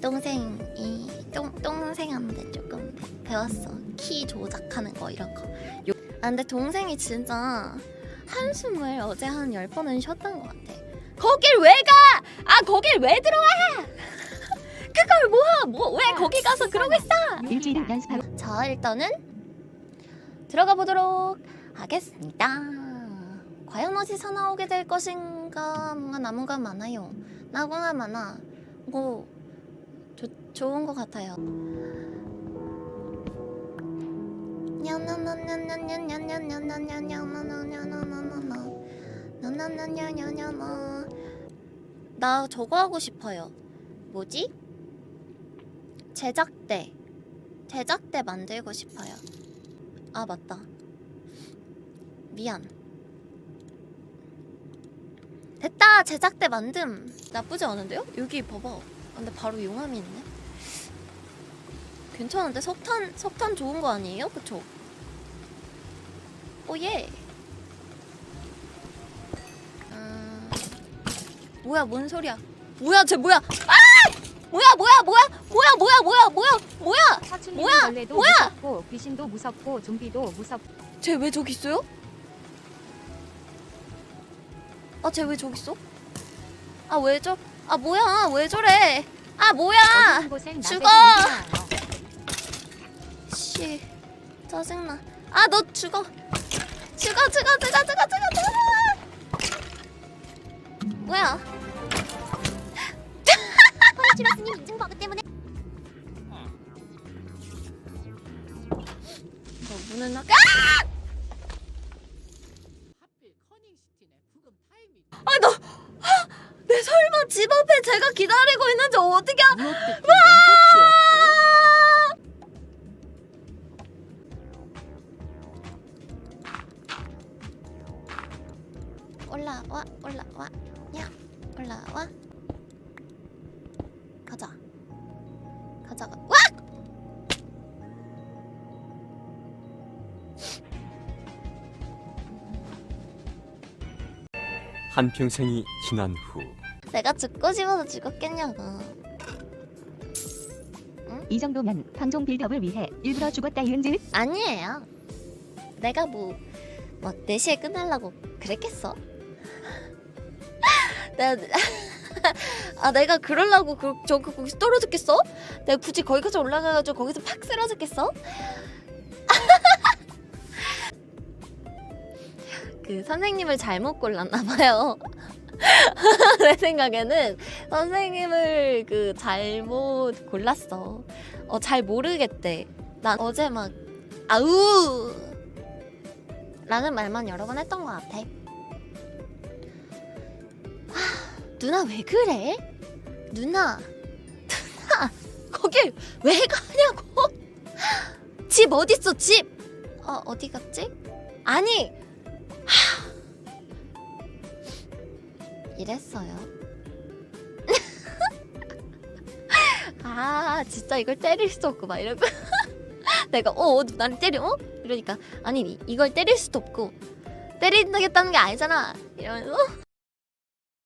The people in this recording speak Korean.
동생이 동 동생한테 조금 배웠어. 키 조작하는 거 이런 거. 요... 아 근데 동생이 진짜 한숨을 어제 한열 번은 쉬었던 것 같아. 거길 왜 가? 아 거길 왜 들어와? 그걸 뭐야? 뭐왜 거기 가서 그러고 있어? 일주일 연습하고 자 일단은 들어가 보도록 하겠습니다. 과연 어디서 나오게 될 것인가? 뭔가 나무가 많아요. 나무가 많아. 뭐 조, 좋은 것 같아요. 나 저거 하고 싶어요. 뭐지? 제작대. 제작대 만들고 싶어요. 아 맞다. 미안. 됐다 제작대 만듦. 나쁘지 않은데요? 여기 봐봐. 근데 바로 용암이 있네. 괜찮은데 석탄 석탄 좋은 거 아니에요? 그쵸? 오예. 음... 뭐야 뭔 소리야? 뭐야 쟤 뭐야? 아! 뭐야 뭐야 뭐야 뭐야 뭐야 뭐야 뭐야 뭐야? 뭐야? 뭐야? 무섭고 귀신도 무섭고 좀비도 무섭고 쟤왜 저기 있어요? 아, 쟤 왜 저기 있어? 아, 왜 저? 아, 뭐야? 왜 저래? 아, 뭐야? 죽어! 씨, 짜증나. 아, 너 죽어. 죽어, 죽어, 죽어, 죽어, 죽어, 죽어. 뭐야? 주라스님 인증 버그 때문에 너 문을 나. 아, 너. 아, 내 설마 집 앞에 제가 기다리고 있는지 어떻게? 알- 올라와 올라와. 야 올라와. 가자. 가자. 가- 와! 한평생이 지난 후 내가 죽고 싶어서 죽었겠냐고. 이 정도면 방송 빌드업을 위해 일부러 죽었다 이은 즉 아니에요. 내가 뭐, 뭐 4시에 끝내려고 그랬겠어? 내가 아 내가 그러려고 그, 저 그, 거기서 떨어졌겠어? 내가 굳이 거기까지 올라가가지고 거기서 팍 쓰러졌겠어? 그 선생님을 잘못 골랐나 봐요. 내 생각에는 선생님을 그 잘못 골랐어. 어 잘 모르겠대. 난 어제 막 아우 라는 말만 여러 번 했던 것 같아. 누나 왜 그래? 누나, 누나 거길 왜 가냐고? 집 어딨어 집? 어 어디 갔지? 아니, 하, 이랬어요. 아 진짜 이걸 때릴 수 없고 막 이러고 내가 어, 어 나를 때려? 어? 이러니까 아니 이걸 때릴 수도 없고 때린다겠다는 게 아니잖아 이러면서